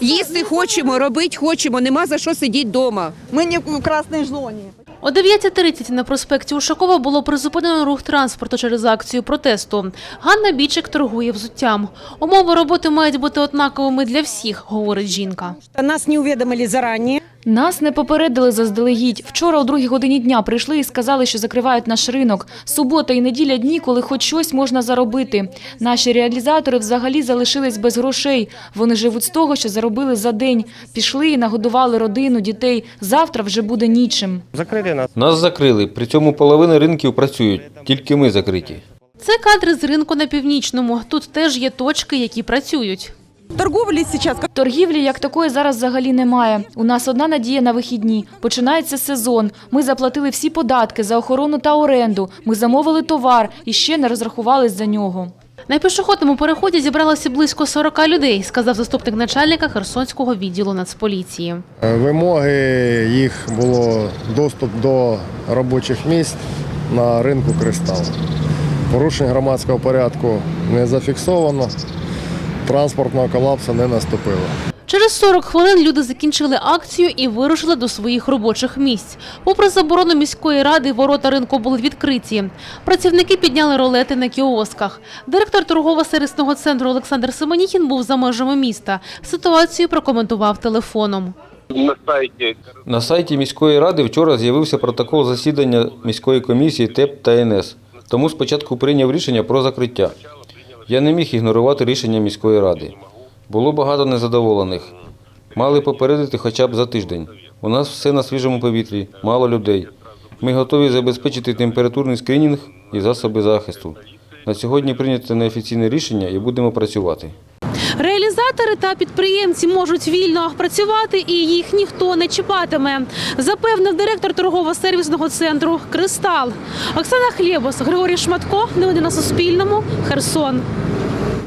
Їсти хочемо, робити хочемо, нема за що сидіти вдома. Ми не в красній зоні. О 9.30 на проспекті Ушакова було призупинено рух транспорту через акцію протесту. Ганна Бічик торгує взуттям. Умови роботи мають бути однаковими для всіх, говорить жінка. Нас не уведомили заранее. Нас не попередили заздалегідь. Вчора о другій годині дня прийшли і сказали, що закривають наш ринок. Субота і неділя дні, коли хоч щось можна заробити. Наші реалізатори взагалі залишились без грошей. Вони живуть з того, що заробили за день. Пішли і нагодували родину, дітей. Завтра вже буде нічим. Закрили нас. Нас закрили, при цьому половина ринків працюють, тільки ми закриті. Це кадри з ринку на північному. Тут теж є точки, які працюють. Торговли сейчас Торгівлі як такої зараз взагалі немає. У нас одна надія на вихідні. Починається сезон. Ми заплатили всі податки за охорону та оренду. Ми замовили товар і ще не розрахувались за нього. На пішохідному переході зібралося близько 40 людей, сказав заступник начальника Херсонського відділу Нацполіції. Е, Вимоги їх було доступ до робочих місць на ринку Кристал. Порушень громадського порядку не зафіксовано, транспортного колапсу не наступило. Через 40 хвилин люди закінчили акцію і вирушили до своїх робочих місць. Попри заборону міської ради, ворота ринку були відкриті. Працівники підняли ролети на кіосках. Директор торгово-сервісного центру Олександр Семеніхін був за межами міста. Ситуацію прокоментував телефоном. На сайті На сайті міської ради вчора з'явився протокол засідання міської комісії ТЕП та НС. Тому спочатку прийняв рішення про закриття. Я не міг ігнорувати рішення міської ради. Було багато незадоволених. Мали попередити хоча б за тиждень. У нас все на свіжому повітрі, мало людей. Ми готові забезпечити температурний скринінг і засоби захисту. На сьогодні прийнято неофіційне рішення і будемо працювати. Реалізатори та підприємці можуть вільно працювати і їх ніхто не чіпатиме, запевнив директор торгово-сервісного центру Кристал. Оксана Хлєбос, Григорій Шматко. Новини на Суспільному. Херсон.